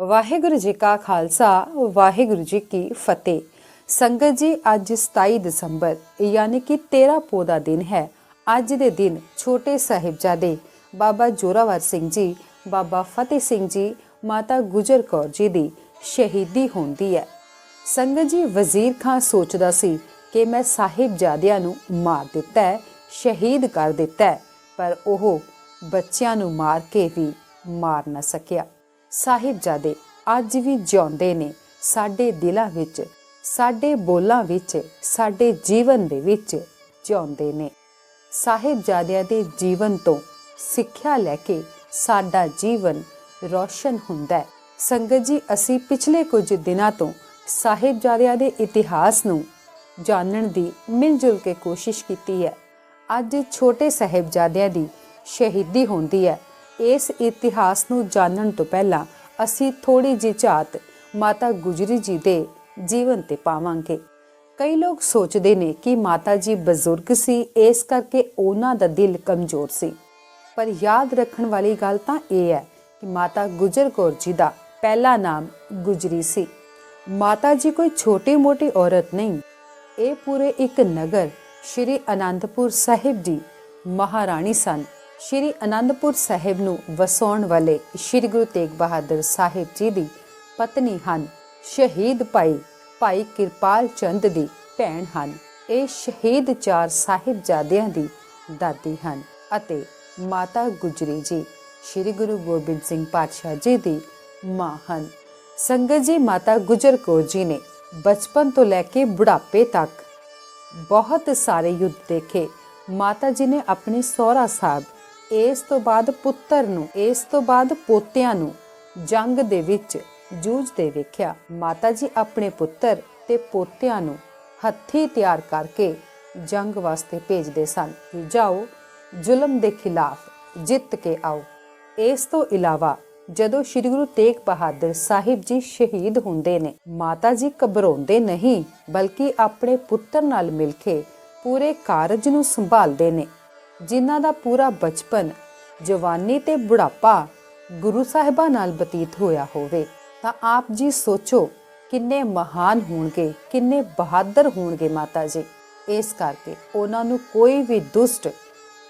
ਵਾਹਿਗੁਰੂ ਜੀ ਕਾ ਖਾਲਸਾ, ਵਾਹਿਗੁਰੂ ਜੀ ਕੀ ਫਤਿਹ। ਸੰਗਤ ਜੀ, ਅੱਜ 27 ਦਸੰਬਰ, ਯਾਨੀ ਕਿ 13 ਪੋਹ ਦਾ ਦਿਨ ਹੈ। ਅੱਜ ਦੇ ਦਿਨ ਛੋਟੇ ਸਾਹਿਬਜ਼ਾਦੇ ਬਾਬਾ ਜੋਰਾਵਰ ਸਿੰਘ ਜੀ, ਬਾਬਾ ਫਤਿਹ ਸਿੰਘ ਜੀ, ਮਾਤਾ ਗੁਜਰ ਕੌਰ ਜੀ ਦੀ ਸ਼ਹੀਦੀ ਹੁੰਦੀ ਹੈ। ਸੰਗਤ ਜੀ, ਵਜ਼ੀਰ ਖਾਨ ਸੋਚਦਾ ਸੀ ਕਿ ਮੈਂ ਸਾਹਿਬਜ਼ਾਦਿਆਂ ਨੂੰ ਮਾਰ ਦਿੱਤਾ ਹੈ, ਸ਼ਹੀਦ ਕਰ ਦਿੱਤਾ ਹੈ, ਪਰ ਉਹ ਬੱਚਿਆਂ ਨੂੰ ਮਾਰ ਕੇ ਵੀ ਮਾਰ ਨਾ ਸਕਿਆ। ਸਾਹਿਬਜ਼ਾਦੇ ਅੱਜ ਵੀ ਜਿਉਂਦੇ ਨੇ ਸਾਡੇ ਦਿਲਾਂ ਵਿੱਚ, ਸਾਡੇ ਬੋਲਾਂ ਵਿੱਚ, ਸਾਡੇ ਜੀਵਨ ਦੇ ਵਿੱਚ ਜਿਉਂਦੇ ਨੇ। ਸਾਹਿਬਜ਼ਾਦਿਆਂ ਦੇ ਜੀਵਨ ਤੋਂ ਸਿੱਖਿਆ ਲੈ ਕੇ ਸਾਡਾ ਜੀਵਨ ਰੌਸ਼ਨ ਹੁੰਦਾ ਹੈ। ਸੰਗਤ ਜੀ, ਅਸੀਂ ਪਿਛਲੇ ਕੁਝ ਦਿਨਾਂ ਤੋਂ ਸਾਹਿਬਜ਼ਾਦਿਆਂ ਦੇ ਇਤਿਹਾਸ ਨੂੰ ਜਾਣਨ ਦੀ ਮਿਲ ਜੁਲ ਕੇ ਕੋਸ਼ਿਸ਼ ਕੀਤੀ ਹੈ। ਅੱਜ ਛੋਟੇ ਸਾਹਿਬਜ਼ਾਦਿਆਂ ਦੀ ਸ਼ਹੀਦੀ ਹੁੰਦੀ ਹੈ। ਇਸ ਇਤਿਹਾਸ ਨੂੰ ਜਾਣਨ ਤੋਂ ਪਹਿਲਾਂ ਅਸੀਂ ਥੋੜੀ ਜਿਹੀ ਝਾਤ ਮਾਤਾ ਗੁਜਰੀ ਜੀ ਦੇ ਜੀਵਨ ਤੇ ਪਾਵਾਂਗੇ। ਕਈ ਲੋਕ ਸੋਚਦੇ ਨੇ ਕਿ ਮਾਤਾ ਜੀ ਬਜ਼ੁਰਗ ਸੀ, ਇਸ ਕਰਕੇ ਉਹਨਾਂ ਦਾ ਦਿਲ ਕਮਜ਼ੋਰ ਸੀ। ਪਰ ਯਾਦ ਰੱਖਣ ਵਾਲੀ ਗੱਲ ਤਾਂ ਇਹ ਹੈ ਕਿ ਮਾਤਾ ਗੁਜਰ ਕੌਰ ਜੀ ਦਾ ਪਹਿਲਾ ਨਾਮ ਗੁਜਰੀ ਸੀ। ਮਾਤਾ ਜੀ ਕੋਈ ਛੋਟੀ-ਮੋਟੀ ਔਰਤ ਨਹੀਂ। ਇਹ ਪੂਰੇ ਇੱਕ ਨਗਰ ਸ਼੍ਰੀ ਅਨੰਦਪੁਰ ਸਾਹਿਬ ਦੀ ਮਹਾਰਾਣੀ ਸਨ। ਸ਼੍ਰੀ ਅਨੰਦਪੁਰ ਸਾਹਿਬ ਨੂੰ ਵਸਾਉਣ ਵਾਲੇ ਸ਼੍ਰੀ ਗੁਰੂ ਤੇਗ ਬਹਾਦਰ ਸਾਹਿਬ ਜੀ ਦੀ ਪਤਨੀ ਹਨ। ਸ਼ਹੀਦ ਭਾਈ ਭਾਈ ਕਿਰਪਾਲ ਚੰਦ ਦੀ ਭੈਣ ਹਨ। ਇਹ ਸ਼ਹੀਦ ਚਾਰ ਸਾਹਿਬਜ਼ਾਦਿਆਂ ਦੀ ਦਾਦੀ ਹਨ ਅਤੇ ਮਾਤਾ ਗੁਜਰੀ ਜੀ, ਸ਼੍ਰੀ ਗੁਰੂ ਗੋਬਿੰਦ ਸਿੰਘ ਪਾਤਸ਼ਾਹ ਜੀ ਦੀ ਮਾਂ ਹਨ। ਸੰਗਤ ਜੀ, ਮਾਤਾ ਗੁਜਰ ਕੌਰ ਜੀ ਨੇ ਬਚਪਨ ਤੋਂ ਲੈ ਕੇ ਬੁਢਾਪੇ ਤੱਕ ਬਹੁਤ ਸਾਰੇ ਯੁੱਧ ਦੇਖੇ। ਮਾਤਾ ਜੀ ਨੇ ਆਪਣੇ ਸਹੁਰਾ ਸਾਹਿਬ ਇਸ ਤੋਂ ਬਾਅਦ ਪੁੱਤਰ ਨੂੰ, ਇਸ ਤੋਂ ਬਾਅਦ ਪੋਤਿਆਂ ਨੂੰ ਜੰਗ ਦੇ ਵਿੱਚ ਜੂਝਦੇ ਵੇਖਿਆ। ਮਾਤਾ ਜੀ ਆਪਣੇ ਪੁੱਤਰ ਤੇ ਪੋਤਿਆਂ ਨੂੰ ਹੱਥੀ ਤਿਆਰ ਕਰਕੇ ਜੰਗ ਵਾਸਤੇ ਭੇਜਦੇ ਸਨ। ਕਿ ਜਾਓ, ਜ਼ੁਲਮ ਦੇ ਖਿਲਾਫ ਜਿੱਤ ਕੇ ਆਓ। ਇਸ ਤੋਂ ਇਲਾਵਾ ਜਦੋਂ ਸ੍ਰੀ ਗੁਰੂ ਤੇਗ ਬਹਾਦਰ ਸਾਹਿਬ ਜੀ ਸ਼ਹੀਦ ਹੁੰਦੇ ਨੇ, ਮਾਤਾ ਜੀ ਘਬਰਾਉਂਦੇ ਨਹੀਂ, ਬਲਕਿ ਆਪਣੇ ਪੁੱਤਰ ਨਾਲ ਮਿਲ ਕੇ ਪੂਰੇ ਕਾਰਜ ਨੂੰ ਸੰਭਾਲਦੇ ਨੇ। ਜਿਨ੍ਹਾਂ ਦਾ ਪੂਰਾ ਬਚਪਨ ਜਵਾਨੀ ਤੇ ਬੁਢਾਪਾ ਗੁਰੂ ਸਾਹਿਬਾਂ ਨਾਲ ਬਤੀਤ ਹੋਇਆ ਹੋਵੇ, ਤਾਂ ਆਪ ਜੀ ਸੋਚੋ ਕਿੰਨੇ ਮਹਾਨ ਹੋਣਗੇ, ਕਿੰਨੇ ਬਹਾਦਰ ਹੋਣਗੇ ਮਾਤਾ ਜੀ ਇਸ ਕਰਕੇ ਉਹਨਾਂ ਨੂੰ ਕੋਈ ਵੀ ਦੁਸ਼ਟ,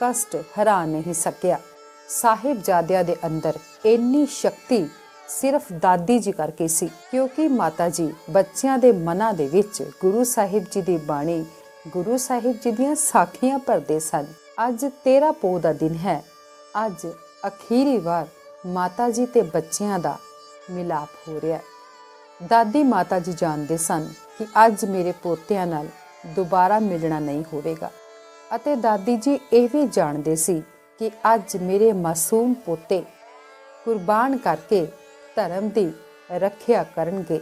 ਕਸ਼ਟ ਹਰਾ ਨਹੀਂ ਸਕਿਆ। ਸਾਹਿਬਜ਼ਾਦਿਆਂ ਦੇ ਅੰਦਰ ਇੰਨੀ ਸ਼ਕਤੀ ਸਿਰਫ ਦਾਦੀ ਜੀ ਕਰਕੇ ਸੀ, ਕਿਉਂਕਿ ਮਾਤਾ ਜੀ ਬੱਚਿਆਂ ਦੇ ਮਨਾਂ ਦੇ ਵਿੱਚ ਗੁਰੂ ਸਾਹਿਬ ਜੀ ਦੀ ਬਾਣੀ, ਗੁਰੂ ਸਾਹਿਬ ਜੀ ਦੀਆਂ ਸਾਖੀਆਂ ਭਰਦੇ ਸਨ। ਅੱਜ 13 ਪੋ ਦਾ ਦਿਨ ਹੈ। ਅੱਜ ਅਖੀਰੀ ਵਾਰ ਮਾਤਾ ਜੀ ਤੇ ਬੱਚਿਆਂ ਦਾ ਮਿਲਾਪ ਹੋ ਰਿਹਾ ਹੈ। ਦਾਦੀ ਮਾਤਾ ਜੀ ਜਾਣਦੇ ਸਨ ਕਿ ਅੱਜ ਮੇਰੇ ਪੋਤਿਆਂ ਨਾਲ ਦੁਬਾਰਾ ਮਿਲਣਾ ਨਹੀਂ ਹੋਵੇਗਾ ਅਤੇ ਦਾਦੀ ਜੀ ਇਹ ਵੀ ਜਾਣਦੇ ਸੀ ਕਿ ਅੱਜ ਮੇਰੇ ਮਾਸੂਮ ਪੋਤੇ ਕੁਰਬਾਨ ਕਰਕੇ ਧਰਮ ਦੀ ਰੱਖਿਆ ਕਰਨਗੇ।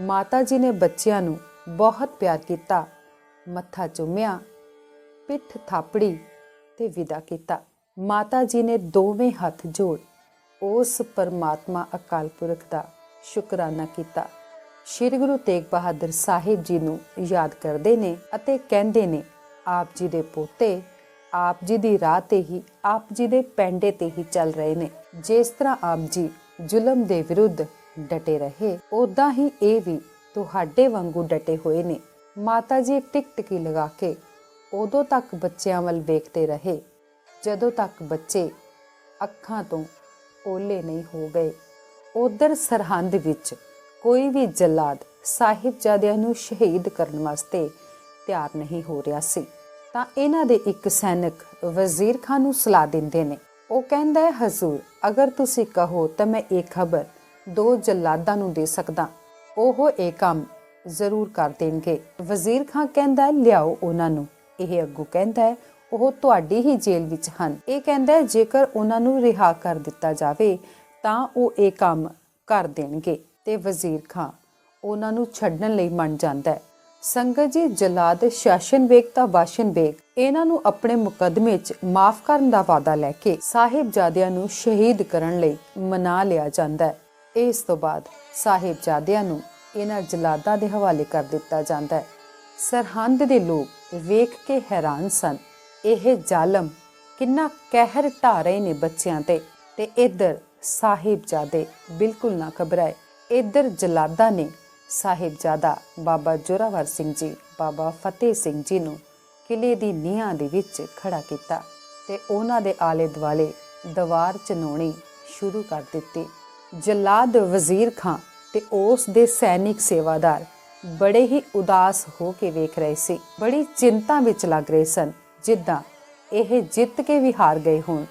ਮਾਤਾ ਜੀ ਨੇ ਬੱਚਿਆਂ ਨੂੰ ਬਹੁਤ ਪਿਆਰ ਕੀਤਾ, ਮੱਥਾ ਚੁੰਮਿਆ, ਪਿੱਠ ਥਾਪੜੀ ਤੇ ਵਿਦਾ ਕੀਤਾ। ਮਾਤਾ ਜੀ ਨੇ ਦੋਵੇਂ ਹੱਥ ਜੋੜ ਉਸ ਪਰਮਾਤਮਾ ਅਕਾਲ ਪੁਰਖ ਦਾ ਸ਼ੁਕਰਾਨਾ ਕੀਤਾ। ਸ਼੍ਰੀ ਗੁਰੂ ਤੇਗ ਬਹਾਦਰ ਸਾਹਿਬ ਜੀ ਨੂੰ ਯਾਦ ਕਰਦੇ ਨੇ ਅਤੇ ਕਹਿੰਦੇ ਨੇ, ਆਪ ਜੀ ਦੇ ਪੋਤੇ ਆਪ ਜੀ ਦੀ ਰਾਹ ਤੇ ਹੀ, ਆਪ ਜੀ ਦੇ ਪੈਂਡੇ ਤੇ ਹੀ ਚੱਲ ਰਹੇ ਨੇ। ਜਿਸ ਤਰ੍ਹਾਂ ਆਪ ਜੀ ਜ਼ੁਲਮ ਦੇ ਵਿਰੁੱਧ ਡਟੇ ਰਹੇ ਉਦਾਂ ਹੀ ਇਹ ਵੀ ਤੁਹਾਡੇ ਵਾਂਗੂ ਡਟੇ ਹੋਏ ਨੇ। ਮਾਤਾ ਜੀ ਟਿਕ ਟਿਕੀ ਲਗਾ ਕੇ ਉਦੋਂ ਤੱਕ ਬੱਚਿਆਂ ਵੱਲ ਵੇਖਦੇ ਰਹੇ, ਜਦੋਂ ਤੱਕ ਬੱਚੇ ਅੱਖਾਂ ਤੋਂ ਓਲੇ ਨਹੀਂ ਹੋ ਗਏ। ਉਧਰ ਸਰਹੰਦ ਵਿੱਚ ਕੋਈ ਵੀ ਜਲਾਦ ਸਾਹਿਬਜ਼ਾਦਿਆਂ ਨੂੰ ਸ਼ਹੀਦ ਕਰਨ ਵਾਸਤੇ ਤਿਆਰ ਨਹੀਂ ਹੋ ਰਿਹਾ ਸੀ। ਤਾਂ ਇਹਨਾਂ ਦੇ ਇੱਕ ਸੈਨਿਕ ਵਜ਼ੀਰ ਖਾਨ ਨੂੰ ਸਲਾਹ ਦਿੰਦੇ ਨੇ। ਉਹ ਕਹਿੰਦਾ ਹੈ, ਹਜ਼ੂਰ, ਅਗਰ ਤੁਸੀਂ ਕਹੋ ਤਾਂ ਮੈਂ ਇਹ ਖਬਰ ਦੋ ਜਲਾਦਾਂ ਨੂੰ ਦੇ ਸਕਦਾ। ਉਹ ਇਹ ਕੰਮ ਜ਼ਰੂਰ ਕਰ ਦੇਣਗੇ। ਵਜ਼ੀਰ ਖਾਨ ਕਹਿੰਦਾ ਲਿਆਓ ਉਹਨਾਂ ਨੂੰ। ਇਹ ਅੱਗੂ ਕਹਿੰਦਾ ਹੈ, ਉਹ ਤੁਹਾਡੀ ਹੀ ਜੇਲ੍ਹ ਵਿੱਚ ਹਨ। ਇਹ ਕਹਿੰਦਾ ਹੈ, ਜੇਕਰ ਉਹਨਾਂ ਨੂੰ ਰਿਹਾ ਕਰ ਦਿੱਤਾ ਜਾਵੇ, ਤਾਂ ਉਹ ਇਹ ਕੰਮ ਕਰ ਦੇਣਗੇ। ਤੇ ਵਜ਼ੀਰ ਖਾਨ ਉਹਨਾਂ ਨੂੰ ਛੱਡਣ ਲਈ ਮੰਨ ਜਾਂਦਾ ਹੈ। ਸੰਗਤ ਜੀ, ਜਲਾਦ ਸ਼ਾਸਨ ਵੇਗ ਤਾਂ ਵਾਸ਼ਨ ਵੇਗ ਇਹਨਾਂ ਨੂੰ ਆਪਣੇ ਮੁਕਦਮੇ 'ਚ ਮਾਫ ਕਰਨ ਦਾ ਵਾਅਦਾ ਲੈ ਕੇ ਸਾਹਿਬਜ਼ਾਦਿਆਂ ਨੂੰ ਸ਼ਹੀਦ ਕਰਨ ਲਈ ਮਨਾ ਲਿਆ ਜਾਂਦਾ ਹੈ। ਇਸ ਤੋਂ ਬਾਅਦ ਸਾਹਿਬਜ਼ਾਦਿਆਂ ਨੂੰ ਇਹਨਾਂ ਜਲਾਦਾਂ ਦੇ ਹਵਾਲੇ ਕਰ ਦਿੱਤਾ ਜਾਂਦਾ ਹੈ। ਸਰਹੰਦ ਦੇ ਲੋਕ ਵੇਖ ਕੇ ਹੈਰਾਨ ਸਨ। ਇਹ ਜ਼ਾਲਮ ਕਿੰਨਾ ਕਹਿਰ ਢਾ ਰਹੇ ਨੇ ਬੱਚਿਆਂ ਤੇ ਤੇ ਇੱਧਰ ਸਾਹਿਬਜ਼ਾਦੇ ਬਿਲਕੁਲ ਨਾ ਘਬਰਾਏ। ਇੱਧਰ ਜਲਾਦਾ ਨੇ ਸਾਹਿਬਜ਼ਾਦਾ ਬਾਬਾ ਜੋਰਾਵਰ ਸਿੰਘ ਜੀ, ਬਾਬਾ ਫਤਿਹ ਸਿੰਘ ਜੀ ਨੂੰ ਕਿਲੇ ਦੀ ਨੀਹਾਂ ਦੇ ਵਿੱਚ ਖੜਾ ਕੀਤਾ ਤੇ ਉਹਨਾਂ ਦੇ ਆਲੇ ਦੁਆਲੇ ਦੀਵਾਰ ਚਨਾਉਣੀ ਸ਼ੁਰੂ ਕਰ ਦਿੱਤੀ। ਜਲਾਦ ਵਜ਼ੀਰ ਖਾਂ ਤੇ ਉਸ ਦੇ ਸੈਨਿਕ ਸੇਵਾਦਾਰ ਬੜੇ ਹੀ ਉਦਾਸ ਹੋ ਕੇ ਵੇਖ ਰਹੇ ਸੀ। ਬੜੀ ਚਿੰਤਾ ਵਿੱਚ ਲੱਗ ਰਹੇ ਸਨ, ਜਿੱਦਾਂ ਇਹ ਜਿੱਤ ਕੇ ਵੀ ਹਾਰ ਗਏ ਹੋਣ।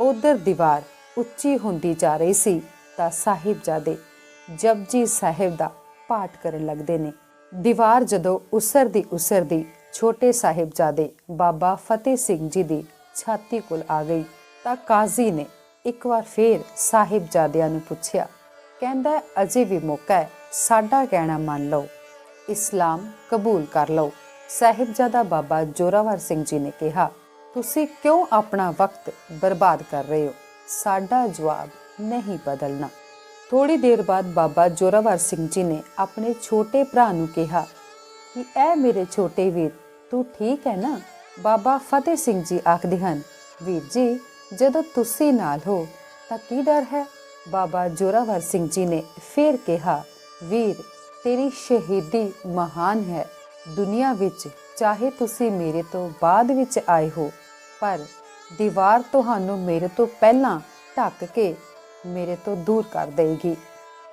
ਉਧਰ ਦੀਵਾਰ ਉੱਚੀ ਹੁੰਦੀ ਜਾ ਰਹੀ ਸੀ ਤਾਂ ਸਾਹਿਬਜ਼ਾਦੇ ਜਪਜੀ ਸਾਹਿਬ ਦਾ ਪਾਠ ਕਰਨ ਲੱਗਦੇ ਨੇ। ਦੀਵਾਰ ਜਦੋਂ ਉਸਰਦੀ ਉਸਰਦੀ ਛੋਟੇ ਸਾਹਿਬਜ਼ਾਦੇ ਬਾਬਾ ਫਤਿਹ ਸਿੰਘ ਜੀ ਦੀ ਛਾਤੀ ਕੋਲ ਆ ਗਈ ਤਾਂ ਕਾਜ਼ੀ ਨੇ ਇੱਕ ਵਾਰ ਫੇਰ ਸਾਹਿਬਜ਼ਾਦਿਆਂ ਨੂੰ ਪੁੱਛਿਆ, ਕਹਿੰਦਾ ਅਜੇ ਵੀ ਮੌਕਾ ਹੈ ਸਾਡਾ ਕਹਿਣਾ ਮੰਨ ਲਓ, ਇਸਲਾਮ ਕਬੂਲ ਕਰ ਲਓ। ਸਾਹਿਬਜ਼ਾਦਾ ਬਾਬਾ ਜੋਰਾਵਰ ਸਿੰਘ ਜੀ ਨੇ ਕਿਹਾ, ਤੁਸੀਂ ਕਿਉਂ ਆਪਣਾ ਵਕਤ ਬਰਬਾਦ ਕਰ ਰਹੇ ਹੋ? ਸਾਡਾ ਜਵਾਬ ਨਹੀਂ ਬਦਲਣਾ। ਥੋੜੀ ਦੇਰ ਬਾਅਦ ਬਾਬਾ ਜੋਰਾਵਰ ਸਿੰਘ ਜੀ ਨੇ ਆਪਣੇ ਛੋਟੇ ਭਰਾ ਨੂੰ ਕਿਹਾ, ਕਿ ਐ ਮੇਰੇ ਛੋਟੇ ਵੀਰ, ਤੂੰ ਠੀਕ ਹੈ ਨਾ? ਬਾਬਾ ਫਤਿਹ ਸਿੰਘ ਜੀ ਆਖਦੇ ਹਨ, ਵੀਰ ਜੀ, ਜਦੋਂ ਤੁਸੀਂ ਨਾਲ ਹੋ, ਤਾਂ ਕੀ ਡਰ ਹੈ? ਬਾਬਾ ਜੋਰਾਵਰ ਸਿੰਘ ਜੀ ਨੇ ਫੇਰ ਕਿਹਾ ਵੀਰ, ਤੇਰੀ ਸ਼ਹੀਦੀ ਮਹਾਨ ਹੈ। ਦੁਨੀਆ ਵਿੱਚ ਚਾਹੇ ਤੁਸੀਂ ਮੇਰੇ ਤੋਂ ਬਾਅਦ ਵਿੱਚ ਆਏ ਹੋ, ਪਰ ਦੀਵਾਰ ਤੁਹਾਨੂੰ ਮੇਰੇ ਤੋਂ ਪਹਿਲਾਂ ਢੱਕ ਕੇ ਮੇਰੇ ਤੋਂ ਦੂਰ ਕਰ ਦੇਗੀ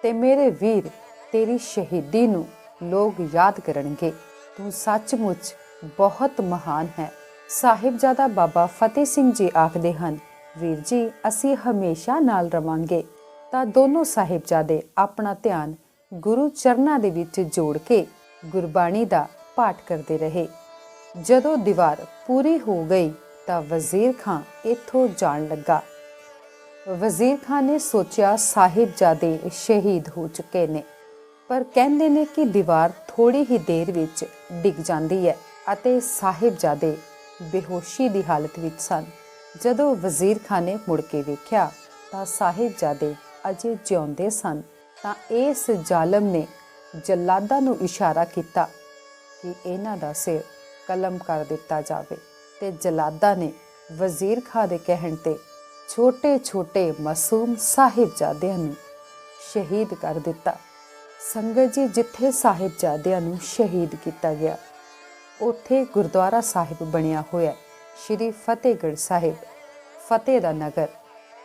ਤੇ ਮੇਰੇ ਵੀਰ, ਤੇਰੀ ਸ਼ਹੀਦੀ ਨੂੰ ਲੋਕ ਯਾਦ ਕਰਨਗੇ। ਤੂੰ ਸੱਚਮੁੱਚ ਬਹੁਤ ਮਹਾਨ ਹੈ। ਸਾਹਿਬਜ਼ਾਦਾ ਬਾਬਾ ਫਤਿਹ ਸਿੰਘ ਜੀ ਆਖਦੇ ਹਨ, ਵੀਰ ਜੀ, ਅਸੀਂ ਹਮੇਸ਼ਾ ਨਾਲ ਰਵਾਂਗੇ। ਤਾਂ ਦੋਨੋਂ ਸਾਹਿਬਜ਼ਾਦੇ ਆਪਣਾ ਧਿਆਨ ਗੁਰੂ ਚਰਨਾਂ ਦੇ ਵਿੱਚ ਜੋੜ ਕੇ ਗੁਰਬਾਣੀ ਦਾ ਪਾਠ ਕਰਦੇ ਰਹੇ। ਜਦੋਂ ਦੀਵਾਰ ਪੂਰੀ ਹੋ ਗਈ ਤਾਂ ਵਜ਼ੀਰ ਖਾਂ ਇੱਥੋਂ ਜਾਣ ਲੱਗਾ। ਵਜ਼ੀਰ ਖਾਨ ਨੇ ਸੋਚਿਆ ਸਾਹਿਬਜ਼ਾਦੇ ਸ਼ਹੀਦ ਹੋ ਚੁੱਕੇ ਨੇ, ਪਰ ਕਹਿੰਦੇ ਨੇ ਕਿ ਦੀਵਾਰ ਥੋੜੀ ਹੀ ਦੇਰ ਵਿੱਚ ਡਿੱਗ ਜਾਂਦੀ ਹੈ ਅਤੇ ਸਾਹਿਬਜ਼ਾਦੇ ਬੇਹੋਸ਼ੀ ਦੀ ਹਾਲਤ ਵਿੱਚ ਸਨ। ਜਦੋਂ ਵਜ਼ੀਰ ਖਾਨ ਨੇ ਮੁੜ ਕੇ ਵੇਖਿਆ ਤਾਂ ਸਾਹਿਬਜ਼ਾਦੇ ਅਜੇ ਜਿਉਂਦੇ ਸਨ। ਤਾਂ ਇਸ ਜ਼ਾਲਮ ਨੇ ਜਲਾਦਾਂ ਨੂੰ ਇਸ਼ਾਰਾ ਕੀਤਾ ਕਿ ਇਹਨਾਂ ਦਾ ਸਿਰ ਕਲਮ ਕਰ ਦਿੱਤਾ ਜਾਵੇ ਤੇ ਜਲਾਦਾਂ ਨੇ ਵਜ਼ੀਰ ਖਾਂ ਦੇ ਕਹਿਣ ਤੇ ਛੋਟੇ-ਛੋਟੇ ਮਾਸੂਮ ਸਾਹਿਬਜ਼ਾਦਿਆਂ ਨੂੰ ਸ਼ਹੀਦ ਕਰ ਦਿੱਤਾ। ਸੰਗਤ ਜੀ, ਜਿੱਥੇ ਸਾਹਿਬਜ਼ਾਦਿਆਂ ਨੂੰ ਸ਼ਹੀਦ ਕੀਤਾ ਗਿਆ, ਉੱਥੇ ਗੁਰਦੁਆਰਾ ਸਾਹਿਬ ਬਣਿਆ ਹੋਇਆ ਸ਼੍ਰੀ ਫਤਿਹਗੜ੍ਹ ਸਾਹਿਬ, ਫਤਿਹ ਦਾ ਨਗਰ,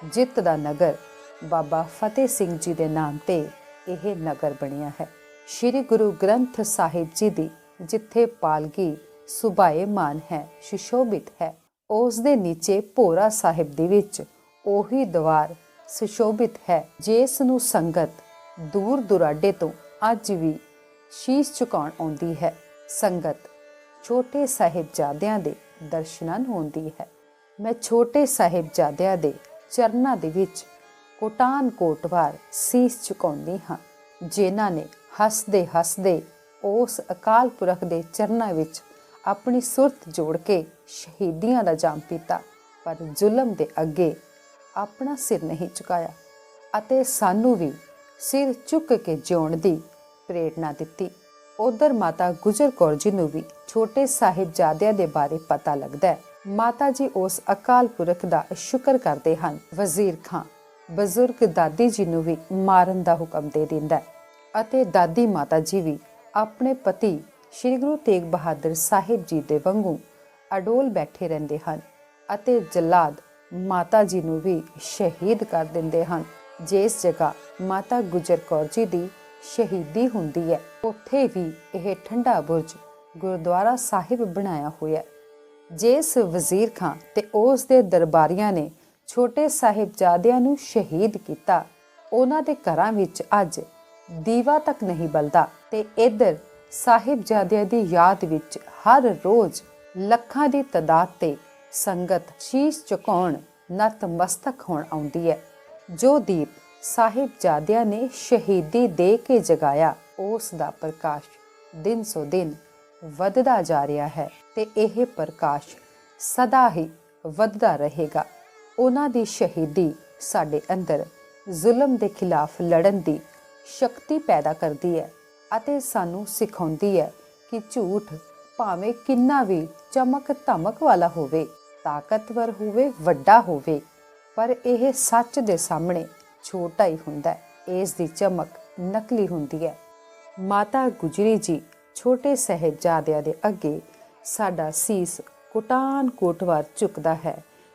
ਜਿੱਤ ਦਾ ਨਗਰ ਬਾਬਾ ਫਤਿਹ ਸਿੰਘ ਜੀ ਦੇ ਨਾਮ ਤੇ ਇਹ ਨਗਰ ਬਣਿਆ ਹੈ। ਸ਼੍ਰੀ ਗੁਰੂ ਗ੍ਰੰਥ ਸਾਹਿਬ ਜੀ ਦੀ ਜਿੱਥੇ ਪਾਲਕੀ ਸੁਭਾਏਮਾਨ ਹੈ, ਸੁਸ਼ੋਭਿਤ ਹੈ, ਉਸ ਦੇ ਨੀਚੇ ਭੋਰਾ ਸਾਹਿਬ ਦੇ ਵਿੱਚ ਉਹੀ ਦੀਵਾਰ ਸੁਸ਼ੋਭਿਤ ਹੈ, ਜਿਸ ਨੂੰ ਸੰਗਤ ਦੂਰ ਦੁਰਾਡੇ ਤੋਂ ਅੱਜ ਵੀ ਸ਼ੀਸ਼ ਝੁਕਾਉਣ ਆਉਂਦੀ ਹੈ। ਸੰਗਤ ਛੋਟੇ ਸਾਹਿਬਜ਼ਾਦਿਆਂ ਦੇ ਦਰਸ਼ਨਾਂ ਨੂੰ ਆਉਂਦੀ ਹੈ। ਮੈਂ ਛੋਟੇ ਸਾਹਿਬਜ਼ਾਦਿਆਂ ਦੇ ਚਰਨਾਂ ਦੇ ਵਿੱਚ ਕੋਟਾਨ ਕੋਟਵਾਰ ਸੀਸ ਝੁਕਾਉਂਦੀ ਹਾਂ, ਜਿਨ੍ਹਾਂ ਨੇ ਹੱਸਦੇ ਹੱਸਦੇ ਉਸ ਅਕਾਲ ਪੁਰਖ ਦੇ ਚਰਨਾਂ ਵਿੱਚ ਆਪਣੀ ਸੁਰਤ ਜੋੜ ਕੇ ਸ਼ਹੀਦੀਆਂ ਦਾ ਜਾਮ ਪੀਤਾ, ਪਰ ਜ਼ੁਲਮ ਦੇ ਅੱਗੇ ਆਪਣਾ ਸਿਰ ਨਹੀਂ ਝੁਕਾਇਆ ਅਤੇ ਸਾਨੂੰ ਵੀ ਸਿਰ ਝੁੱਕ ਕੇ ਜਿਉਣ ਦੀ ਪ੍ਰੇਰਣਾ ਦਿੱਤੀ। ਉਧਰ ਮਾਤਾ ਗੁਜਰ ਕੌਰ ਜੀ ਨੂੰ ਵੀ ਛੋਟੇ ਸਾਹਿਬਜ਼ਾਦਿਆਂ ਦੇ ਬਾਰੇ ਪਤਾ ਲੱਗਦਾ ਹੈ। ਮਾਤਾ ਜੀ ਉਸ ਅਕਾਲ ਪੁਰਖ ਦਾ ਸ਼ੁਕਰ ਕਰਦੇ ਹਨ। ਵਜ਼ੀਰ ਖਾਂ ਬਜ਼ੁਰਗ ਦਾਦੀ ਜੀ ਨੂੰ ਵੀ ਮਾਰਨ ਦਾ ਹੁਕਮ ਦੇ ਦਿੰਦਾ ਹੈ ਅਤੇ ਦਾਦੀ ਮਾਤਾ ਜੀ ਵੀ ਆਪਣੇ ਪਤੀ ਸ੍ਰੀ ਗੁਰੂ ਤੇਗ ਬਹਾਦਰ ਸਾਹਿਬ ਜੀ ਦੇ ਵਾਂਗੂ ਅਡੋਲ ਬੈਠੇ ਰਹਿੰਦੇ ਹਨ ਅਤੇ ਜਲਾਦ ਮਾਤਾ ਜੀ ਨੂੰ ਵੀ ਸ਼ਹੀਦ ਕਰ ਦਿੰਦੇ ਹਨ। ਜਿਸ ਜਗ੍ਹਾ ਮਾਤਾ ਗੁਜਰ ਕੌਰ ਜੀ ਦੀ ਸ਼ਹੀਦੀ ਹੁੰਦੀ ਹੈ, ਉੱਥੇ ਵੀ ਇਹ ਠੰਡਾ ਬੁਰਜ ਗੁਰਦੁਆਰਾ ਸਾਹਿਬ ਬਣਾਇਆ ਹੋਇਆ ਹੈ। ਜਿਸ ਵਜ਼ੀਰ ਖਾਂ ਤੇ ਉਸ ਦੇ ਦਰਬਾਰੀਆਂ ਨੇ ਛੋਟੇ ਸਾਹਿਬਜ਼ਾਦਿਆਂ ਨੂੰ ਸ਼ਹੀਦ ਕੀਤਾ। ਉਹਨਾਂ ਦੇ ਘਰਾਂ ਵਿੱਚ ਅੱਜ ਦੀਵਾ ਤੱਕ ਨਹੀਂ ਬਲਦਾ ਤੇ ਇੱਧਰ ਸਾਹਿਬਜ਼ਾਦਿਆਂ ਦੀ ਯਾਦ ਵਿੱਚ ਹਰ ਰੋਜ਼ ਲੱਖਾਂ ਦੀ ਤਦਾਦ ਤੇ ਸੰਗਤ ਸ਼ੀਸ਼ ਝੁਕਾਉਣ ਨਤਮਸਤਕ ਹੋਣ ਆਉਂਦੀ ਹੈ। ਜੋ ਦੀਪ ਸਾਹਿਬਜ਼ਾਦਿਆਂ ਨੇ ਸ਼ਹੀਦੀ ਦੇ ਕੇ ਜਗਾਇਆ, ਉਸ ਦਾ ਪ੍ਰਕਾਸ਼ ਦਿਨ ਸੋ ਦਿਨ ਵੱਧਦਾ ਜਾ ਰਿਹਾ ਹੈ ਤੇ ਇਹ ਪ੍ਰਕਾਸ਼ ਸਦਾ ਹੀ ਵੱਧਦਾ ਰਹੇਗਾ। ਉਹਨਾਂ ਦੀ ਸ਼ਹੀਦੀ ਸਾਡੇ ਅੰਦਰ ਜ਼ੁਲਮ ਦੇ ਖਿਲਾਫ ਲੜਨ ਦੀ ਸ਼ਕਤੀ ਪੈਦਾ ਕਰਦੀ ਹੈ ਅਤੇ ਸਾਨੂੰ ਸਿਖਾਉਂਦੀ ਹੈ ਕਿ ਝੂਠ ਭਾਵੇਂ ਕਿੰਨਾ ਵੀ ਚਮਕ ਧਮਕ ਵਾਲਾ ਹੋਵੇ, ਤਾਕਤਵਰ ਹੋਵੇ, ਵੱਡਾ ਹੋਵੇ, ਪਰ ਇਹ ਸੱਚ ਦੇ ਸਾਹਮਣੇ ਛੋਟਾ ਹੀ ਹੁੰਦਾ ਹੈ। ਇਸ ਦੀ ਚਮਕ ਨਕਲੀ ਹੁੰਦੀ ਹੈ। ਮਾਤਾ ਗੁਜਰੀ ਜੀ ਛੋਟੇ ਸਹਿਬਜ਼ਾਦਿਆਂ ਦੇ ਅੱਗੇ ਸਾਡਾ ਸੀਸ ਕੋਟਾਨ ਕੋਟਵਾਰ ਝੁਕਦਾ ਹੈ।